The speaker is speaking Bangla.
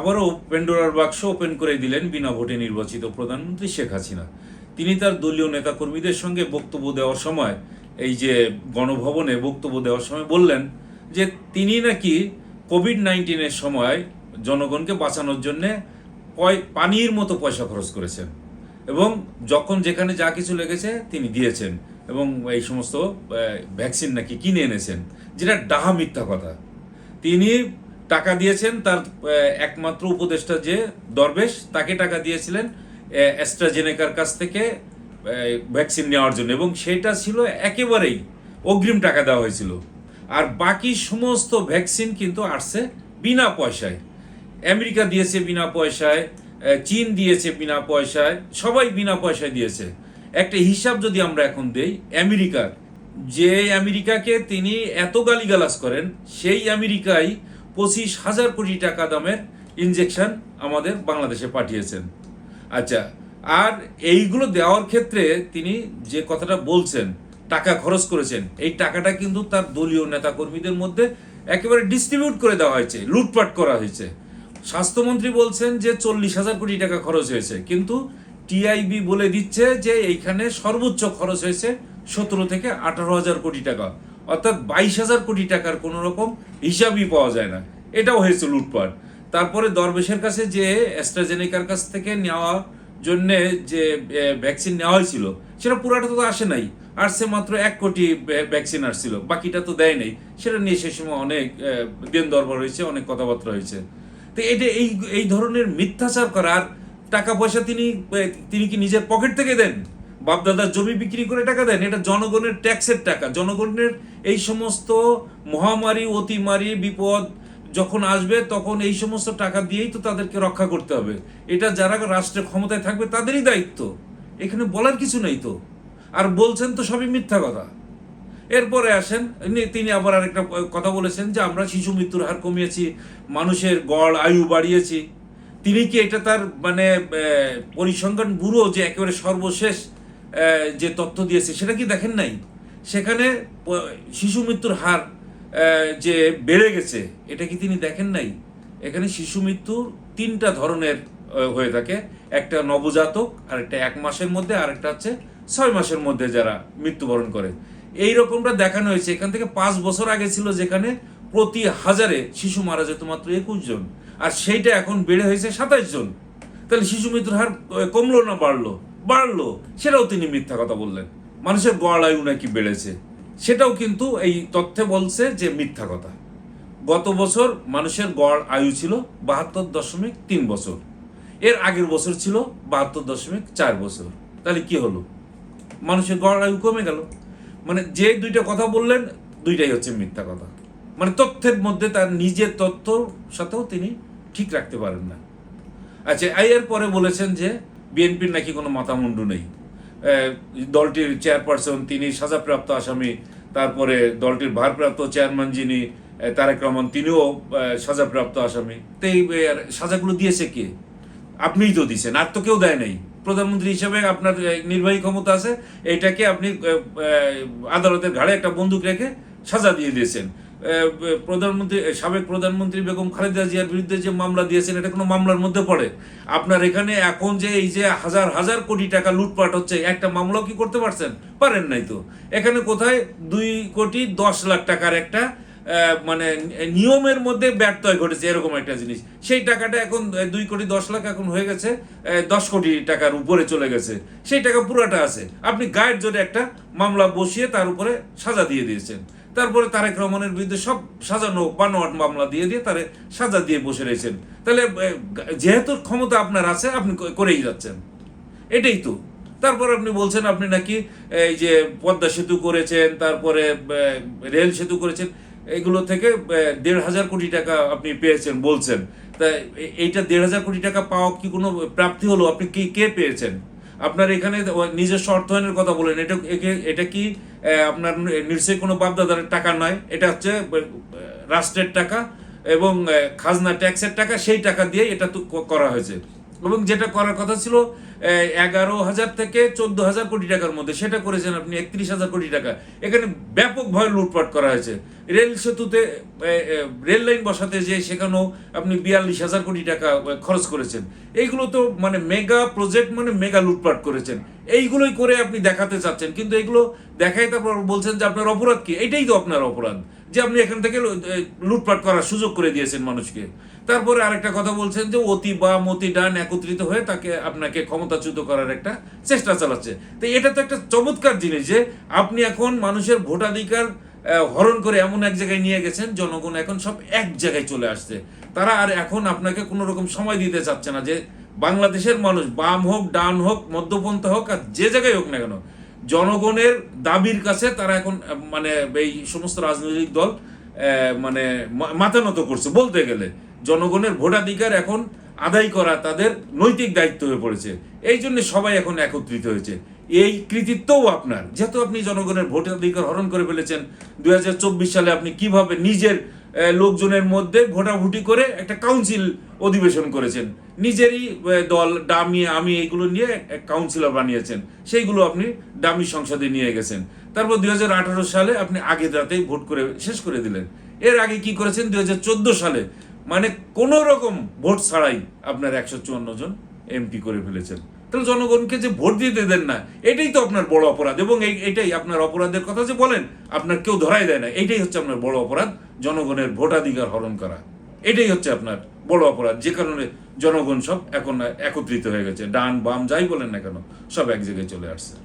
আবারও পেন্ডোরার বাক্স ওপেন করে দিলেন বিনা ভোটে নির্বাচিত প্রধানমন্ত্রী শেখ হাসিনা। তিনি তার দলীয় নেতাকর্মীদের সঙ্গে বক্তব্য দেওয়ার সময়, এই যে গণভবনে বক্তব্য দেওয়ার সময় বললেন যে তিনি নাকি কোভিড নাইন্টিনের সময় জনগণকে বাঁচানোর জন্যে পানির মতো পয়সা খরচ করেছেন এবং যখন যেখানে যা কিছু লেগেছে তিনি দিয়েছেন এবং এই সমস্ত ভ্যাকসিন নাকি কিনে এনেছেন, যেটা ডাহা মিথ্যা কথা। তিনি টাকা দিয়েছেন, তার একমাত্র উপদেষ্টা যে দরবেশ, তাকে টাকা দিয়েছিলেন অ্যাস্ট্রাজেনেকার কাছ থেকে ভ্যাকসিন নেওয়ার জন্য। এবং সেটা ছিল একেবারেই অগ্রিম টাকা দেওয়া হয়েছিল। আর বাকি সমস্ত ভ্যাকসিন কিন্তু আসছে বিনা পয়সায়। আমেরিকা দিয়েছে বিনা পয়সায় চীন দিয়েছে বিনা পয়সায়, সবাই বিনা পয়সায় দিয়েছে। একটা হিসাব যদি আমরা এখন দেই, আমেরিকার, যে আমেরিকাকে তিনি এত গালিগালাজ করেন, সেই আমেরিকাই পঁচিশ হাজার কোটি টাকা দামের ইনজেকশন আমাদের বাংলাদেশে পাঠিয়েছেন। আচ্ছা আর এইগুলো দেওয়ার ক্ষেত্রে তিনি যে কথাটা বলছেন, টাকা খরচ করেছেন, এই টাকাটা কিন্তু তার দলীয় নেতাকর্মীদের মধ্যে একেবারে ডিস্ট্রিবিউট করে দেওয়া হয়েছে, লুটপাট করা হয়েছে। স্বাস্থ্যমন্ত্রী বলছেন যে চল্লিশ হাজার কোটি টাকা খরচ হয়েছে, কিন্তু টিআইবি বলে দিচ্ছে যে এইখানে সর্বোচ্চ খরচ হয়েছে সতেরো থেকে আঠারো হাজার কোটি টাকা। অর্থাৎ বাইশ হাজার কোটি টাকার কোনো রকম হিসাবই পাওয়া যায় না। এটাও হয়েছে লুটপাট। তারপরে দরবেশের কাছে যে অ্যাস্ট্রাজেনিকার কাছ থেকে নেওয়া জন্যে যে ভ্যাকসিন নেওয়া হয়েছিল, সেটা পুরাটা তো আসে নাই। আসছে মাত্র এক কোটি ভ্যাকসিন আসছিল, বাকিটা তো দেয় নাই। সেটা নিয়ে সে সময় অনেক দেন দরবার হয়েছে, অনেক কথাবার্তা হয়েছে। তো এটা এই এই ধরনের মিথ্যাচার করার টাকা পয়সা তিনি তিনি কি নিজের পকেট থেকে দেন? বাপদাদার জমি বিক্রি করে টাকা দেন, এটা জনগণের ট্যাক্সের টাকা। জনগণের এই সমস্ত মহামারী, অতিমারি, বিপদ যখন আসবে, তখন এই সমস্ত টাকা দিয়েই তো তাদেরকে রক্ষা করতে হবে। এটা যারা রাষ্ট্রের ক্ষমতায় থাকবে, তাদেরই দায়িত্ব। এখানে বলার কিছু নেই তো। আর বলছেন তো সবই মিথ্যা কথা। এরপরে আসেন তিনি আবার আরেকটা কথা বলেছেন যে, আমরা শিশু মৃত্যুর হার কমিয়েছি, মানুষের গড়, আয়ু বাড়িয়েছি। তিনি কি এটা তার মানে পরিসংখ্যান ব্যুরো যে একেবারে সর্বশেষ যে তথ্য দিয়েছে, সেটা কি দেখেন নাই? সেখানে শিশু মৃত্যুর হার যে বেড়ে গেছে, এটা কি তিনি দেখেন নাই? এখানে শিশু মৃত্যুর তিনটা ধরনের হয়ে থাকে। একটা নবজাতক আর একটা এক মাসের মধ্যে আর একটা হচ্ছে ছয় মাসের মধ্যে যারা মৃত্যুবরণ করে। এই রকমটা দেখানো হয়েছে। এখান থেকে পাঁচ বছর আগে ছিল যেখানে প্রতি হাজারে শিশু মারা যেত মাত্র একুশ জন। আর সেইটা এখন বেড়ে হয়েছে সাতাইশ জন। তাহলে শিশু মৃত্যুর হার কমলো না বাড়লো? বাড়লো, সেটাও তিনি মিথ্যা কথা বললেন। মানুষের গড় আয়ু নাকি বেড়েছে, সেটাও কিন্তু এই তথ্যে বলছে যে মিথ্যা কথা। গত বছর মানুষের গড় আয়ু ছিল বাহাত্তর দশমিক তিন বছর। এর আগের বছর ছিল বাহাত্তর দশমিক চার বছর। তাহলে কি হলো? মানুষের গড় আয়ু কমে গেল। মানে যে দুইটা কথা বললেন, দুইটাই হচ্ছে মিথ্যা কথা। মানে তথ্যের মধ্যে তার নিজের তথ্য সাথেও তিনি ঠিক রাখতে পারেন না। আচ্ছা এর পরে বলেছেন যে বিএনপির নাকি কোনো মাথামুন্ডু নেই। দলটির চেয়ারপারসন তিনি সাজাপ্রাপ্ত আসামি, তারপরে দলটির ভারপ্রাপ্ত চেয়ারম্যান যিনি তারেক রহমান, তিনিও সাজাপ্রাপ্ত আসামি। তো এই সাজাগুলো দিয়েছে কে? আপনিই তো দিছেন, আর তো কেউ দেয় নাই। প্রধানমন্ত্রী হিসেবে আপনার নির্বাহী ক্ষমতা আছে, এটাকে আপনি আদালতের ঘাড়ে একটা বন্দুক রেখে সাজা দিয়ে দিয়েছেন। প্রধানমন্ত্রী সাবেক প্রধানমন্ত্রী বেগম খালেদা জিয়ার বিরুদ্ধে যে মামলা দিয়েছেন, এটা কোনো মামলার মধ্যে পড়ে। আপনার এখানে এখন যে এই যে হাজার হাজার কোটি টাকা লুটপাট হচ্ছে, একটা মামলাও কি করতে পারছেন? পারেন নাই তো। এখানে কোথায়? দুই কোটি দশ লাখ টাকার একটা মানে নিয়মের মধ্যে ব্যর্থয় ঘটেছে, এরকম একটা জিনিস। সেই টাকাটা এখন দুই কোটি দশ লাখ এখন হয়ে গেছে দশ কোটি টাকার উপরে চলে গেছে। সেই টাকা পুরোটা আছে। আপনি গায়ের জোরে একটা মামলা বসিয়ে তার উপরে সাজা দিয়ে দিয়েছেন। তারপরে তারেক রহমানের বিরুদ্ধে সব সাজানো বানোয়াট মামলা দিয়ে দিয়ে তারে সাজা দিয়ে বসে রয়েছেন। তাহলে যেহেতু ক্ষমতা আপনার আছে, আপনি করেই যাচ্ছেন। এটাই তো। তারপর আপনি বলছেন, আপনি নাকি এই যে পদ্মা সেতু করেছেন, তারপরে রেল সেতু করেছেন, এগুলো থেকে দেড় হাজার কোটি টাকা আপনি পেয়েছেন বলছেন। তা এইটা দেড় হাজার কোটি টাকা পাওয়া কি কোনো প্রাপ্তি হলো? আপনি কি, কে পেয়েছেন? আপনার এখানে নিজস্ব অর্থায়নের কথা বলেন, এটা এটা কি আপনার নিশ্চয়ই কোনো বাপদাদার টাকা নয়, এটা হচ্ছে রাষ্ট্রের টাকা এবং খাজনা, ট্যাক্সের টাকা, সেই টাকা দিয়ে এটা তো করা হয়েছে। এবং যেটা করার কথা ছিল এগারো হাজার থেকে চোদ্দ হাজার কোটি টাকার মধ্যে। সেটা করেছেন আপনি একত্রিশ হাজার কোটি টাকা। এখানে ব্যাপকভাবে লুটপাট করা হয়েছে। রেল সেতুতে রেল লাইন বসাতে যে সেখানেও আপনি বিয়াল্লিশ হাজার কোটি টাকা খরচ করেছেন। এইগুলো তো মানে মেগা প্রজেক্ট মানে মেগা লুটপাট করেছেন। এইগুলোই করে আপনি দেখাতে চাচ্ছেন। কিন্তু এগুলো দেখাই তারপর বলছেন যে আপনার অপরাধ কি? এটাই তো আপনার অপরাধ। যে আপনি এখান থেকে লুটপাট করার সুযোগ করে দিয়েছেন মানুষকে। তারপরে আরেকটা কথা বলছেন যে অতি বা অতি ডান একত্রিত হয়ে তাকে আপনাকে ক্ষমতাচ্যুত করার একটা চেষ্টা চালাচ্ছে। তো এটা তো একটা চমৎকার জিনিস যে আপনি এখন মানুষের ভোটাধিকার হরণ করে এমন এক জায়গায় নিয়ে গেছেন, জনগণ এখন সব এক জায়গায় চলে আসছে। তারা আর এখন আপনাকে কোনো রকম সময় দিতে চাচ্ছে না যে বাংলাদেশের মানুষ, বাম হোক, ডান হোক, মধ্যপন্থা হোক আর যে জায়গায় হোক না কেন, জনগণের দাবির কাছে তারা এখন মানে এই সমস্ত রাজনৈতিক দল মানে মাথা নত করছে বলতে গেলে। জনগণের ভোটাধিকার এখন আদায় করা তাদের নৈতিক দায়িত্ব হয়ে পড়েছে। এই জন্য সবাই এখন একত্রিত হয়েছে। এই কৃতিত্বও আপনার। যেহেতু আপনি জনগণের ভোটাধিকার হরণ করে ফেলেছেন, দুই সালে আপনি কীভাবে নিজের লোকজনের মধ্যে ভোটাভুটি করে একটা কাউন্সিল অধিবেশন করেছেন, নিজেরই দল ডামি আমি এইগুলো নিয়ে এক কাউন্সিলর বানিয়েছেন, সেইগুলো আপনি ডামি সংসদে নিয়ে গেছেন। তারপর দুই হাজার আঠারো সালে আপনি আগে রাতেই ভোট করে শেষ করে দিলেন। এর আগে কি করেছেন? দুই হাজার চোদ্দ সালে মানে কোন রকম ভোট ছাড়াই আপনার একশো চুয়ান্ন জন এমপি করে ফেলেছেন। তাহলে জনগণকে যে ভোট দিতে দেন না, এটাই তো আপনার বড় অপরাধ এবং এই- এটাই আপনার অপরাধের কথা যে বলেন, আপনার কেউ ধরাই দেয় না। এটাই হচ্ছে আপনার বড় অপরাধ, জনগণের ভোটাধিকার হরণ করা। এটাই হচ্ছে আপনার বড় অপরাধ, যে কারণে জনগণ সব এখন একত্রিত হয়ে গেছে। ডান বাম যাই বলেন না কেন, সব এক জায়গায় চলে আসছে।